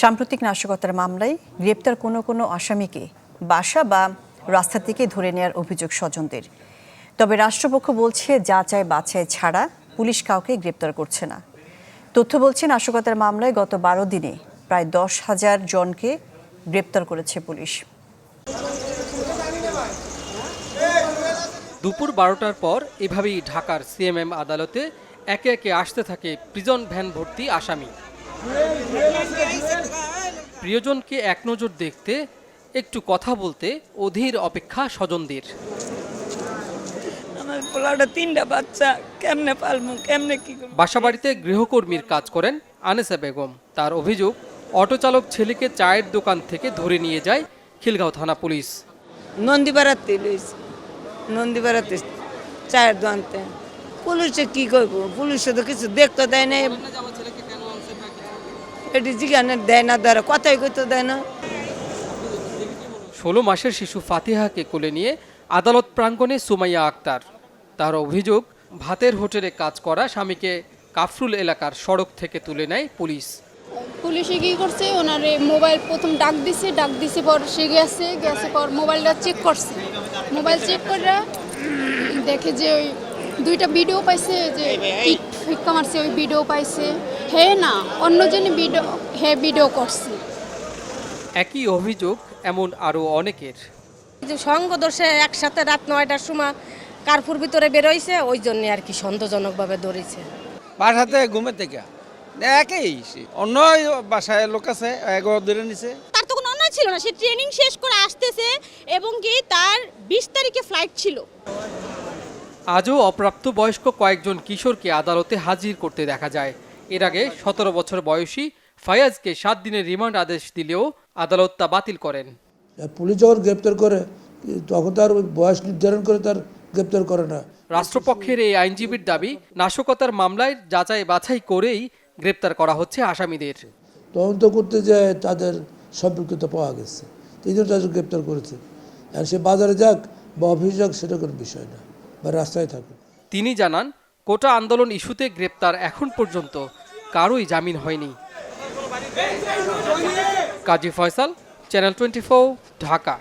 সাম্প্রতিক নাশকতার মামলায় গ্রেপ্তার কোনো কোনো আসামিকে বাসা বা রাস্তা থেকে ধরে নেওয়ার অভিযোগ স্বজনদের। তবে রাষ্ট্রপক্ষ বলছে, যাচাই বাছাই ছাড়া পুলিশ কাউকে গ্রেপ্তার করছে না। তথ্য বলছে, নাশকতার মামলায় গত বারো দিনে প্রায় দশ হাজার জনকে গ্রেপ্তার করেছে পুলিশ। দুপুর বারোটার পর এভাবেই ঢাকার সিএমএম আদালতে একে একে আসতে থাকে প্রিজন ভ্যান ভর্তি আসামি। প্রিয়জনকে এক নজর দেখতে একটু কথা বলতে অধীর অপেক্ষা স্বজনদের। আমার পোলাটা তিনটা বাচ্চা কেমনে পালমু কেমনে কি বাসাবাড়িতে গৃহকর্মীর কাজ করেন আনেসা বেগম। তার অভিযোগ অটো চালক ছেলেকে চায়ের দোকান থেকে ধরে নিয়ে যায় খিলগাঁও থানা পুলিশ। নন্দীপাড়াতে নন্দীপাড়াতে চায়ের দোকানতে পুলিশে কি করব? পুলিশে তো কিছু দেখতে দেয় না এটি দেয় না ধরে কথাই কইতে দেয় না। ষোলো মাসের শিশু ফাতিহাকে কোলে নিয়ে আদালত প্রাঙ্গণে সুমাইয়া আক্তার। তার অভিযোগ ভাতের হোটেলে কাজ করা স্বামীকে কাফরুল এলাকার সড়ক থেকে তুলে নেয় পুলিশ। পুলিশে কি করছে? ওনারে মোবাইল প্রথম ডাক দিছে ডাক দিছে পর সে গেছে গেছে পর মোবাইলটা চেক করছে। মোবাইল চেক করে দেখে যে ওই দুইটা ভিডিও পাইছে যে ফিক্কা মারছে ওই ভিডিও পাইছে। হে না অন্যজনে ভিডিও হে ভিডিও করছে। একই অভিযোগ এমন আরও অনেকের। যে সঙ্গ দোষে একসাথে রাত নয়টার সময় কারফুর ভিতরে বেরোইছে ওই জন্য আর কি সন্দেহজনকভাবে ধরেছে। বাসাতে ঘুমে থেকে। একই। অন্য বাসায় লোক আছে এগো ধরে নিছে। তার তো কোনো অন্যায় ছিল না সে ট্রেনিং শেষ করে আসতেছে এবং কি তার বিশ তারিখে ফ্লাইট ছিল। আজও অপ্রাপ্ত বয়স্ক কয়েকজন কিশোরকে আদালতে হাজির করতে দেখা যায়। এর আগে সতেরো বছর বয়সী ফায়াজকে সাত দিনের রিমান্ড আদেশ দিলেও আদালত তা বাতিল করেন। পুলিশ যখন গ্রেপ্তার করে তখন তার বয়স নির্ধারণ করে তার গ্রেপ্তার করে না। রাষ্ট্রপক্ষের এই আইনজীবীর দাবি নাশকতার মামলায় যাচাই বাছাই করেই গ্রেপ্তার করা হচ্ছে আসামিদের। তদন্ত করতে যায় তাদের সম্পৃক্ততা পাওয়া গেছে। এই জন্য তাদের গ্রেপ্তার করেছে। আর সে বাজারে যাক বা অফিসে যাক সেটা কোনো বিষয় না। বা রাস্তায় থাকুক। তিনি জানান কোটা আন্দোলন ইস্যুতে গ্রেপ্তার এখন পর্যন্ত কারোই জামিন হয়নি। Kazi Faisal channel twenty Dhaka.